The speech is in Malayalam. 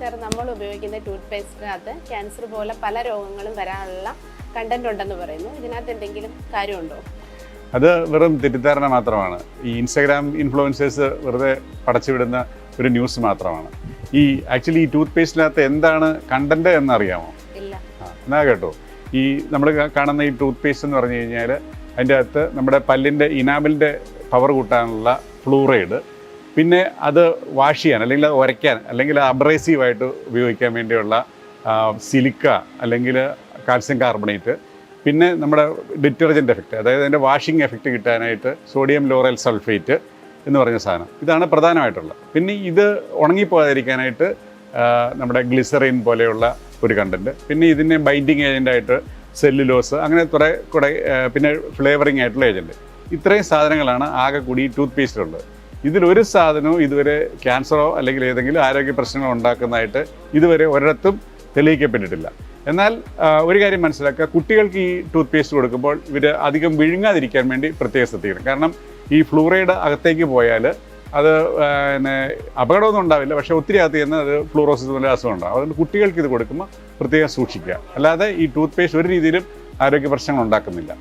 സാർ നമ്മൾ ഉപയോഗിക്കുന്ന ടൂത്ത് പേസ്റ്റിനകത്ത് ക്യാൻസർ പോലെ പല രോഗങ്ങളും വരാനുള്ള കണ്ടന്റ് ഉണ്ടെന്ന് പറയുന്നു. ഇതിനകത്ത് എന്തെങ്കിലും കാര്യമുണ്ടോ? അത് വെറും തെറ്റിദ്ധാരണ മാത്രമാണ്. ഈ ഇൻസ്റ്റാഗ്രാം ഇൻഫ്ലുവൻസേഴ്സ് വെറുതെ പടച്ചുവിടുന്ന ഒരു ന്യൂസ് മാത്രമാണ്. ഈ ആക്ച്വലി ഈ ടൂത്ത് പേസ്റ്റിനകത്ത് എന്താണ് കണ്ടന്റ് എന്നറിയാമോ? എന്നാ കേട്ടോ. ഈ നമ്മൾ കാണുന്ന ഈ ടൂത്ത് പേസ്റ്റ് എന്ന് പറഞ്ഞു കഴിഞ്ഞാൽ അതിന്റെ അകത്ത് നമ്മുടെ പല്ലിന്റെ ഇനാമിലിന്റെ പവർ കൂട്ടാനുള്ള ഫ്ലൂറൈഡ് പിന്നെ അത് വാഷ് ചെയ്യാൻ അല്ലെങ്കിൽ അത് ഉരയ്ക്കാൻ അല്ലെങ്കിൽ അബ്രേസീവായിട്ട് ഉപയോഗിക്കാൻ വേണ്ടിയുള്ള സിലിക്ക അല്ലെങ്കിൽ കാൽസ്യം കാർബണേറ്റ് പിന്നെ നമ്മുടെ ഡിറ്റർജന്റ് എഫക്റ്റ് അതായത് അതിന്റെ വാഷിംഗ് എഫക്റ്റ് കിട്ടാനായിട്ട് സോഡിയം ലോറൽ സൾഫേറ്റ് എന്ന് പറഞ്ഞ സാധനം. ഇതാണ് പ്രധാനമായിട്ടുള്ളത്. പിന്നെ ഇത് ഉണങ്ങിപ്പോകാതിരിക്കാനായിട്ട് നമ്മുടെ ഗ്ലിസറിൻ പോലെയുള്ള ഒരു കണ്ടന്റ് പിന്നെ ഇതിനെ ബൈൻഡിങ് ഏജന്റായിട്ട് സെല്ലുലോസ് അങ്ങനെ കുറേ കുറേ പിന്നെ ഫ്ലേവറിംഗ് ആയിട്ടുള്ള ഏജന്റ് ഇത്രയും സാധനങ്ങളാണ് ആകെ കൂടി ടൂത്ത് പേസ്റ്റിലുള്ളത് ഇതിലൊരു സാധനവും ഇതുവരെ ക്യാൻസറോ അല്ലെങ്കിൽ ഏതെങ്കിലും ആരോഗ്യ പ്രശ്നങ്ങളോ ഉണ്ടാക്കുന്നതായിട്ട് ഇതുവരെ ഒരിടത്തും തെളിയിക്കപ്പെട്ടിട്ടില്ല. എന്നാൽ ഒരു കാര്യം മനസ്സിലാക്കുക. കുട്ടികൾക്ക് ഈ ടൂത്ത് പേസ്റ്റ് കൊടുക്കുമ്പോൾ ഇവർ അധികം വിഴുങ്ങാതിരിക്കാൻ വേണ്ടി പ്രത്യേകം ശ്രദ്ധിക്കണം. കാരണം ഈ ഫ്ലൂറൈഡ് അകത്തേക്ക് പോയാൽ അത് പിന്നെ അപകടമൊന്നും ഉണ്ടാവില്ല. പക്ഷേ ഒത്തിരി അകത്ത് ചെന്ന് അത് ഫ്ലൂറോസിസ് പോലെ അസുഖം ഉണ്ടാകും അതുകൊണ്ട് കുട്ടികൾക്ക് ഇത് കൊടുക്കുമ്പോൾ പ്രത്യേകം സൂക്ഷിക്കുക. അല്ലാതെ ഈ ടൂത്ത് പേസ്റ്റ് ഒരു രീതിയിലും ആരോഗ്യ പ്രശ്നങ്ങൾ ഉണ്ടാക്കുന്നില്ല.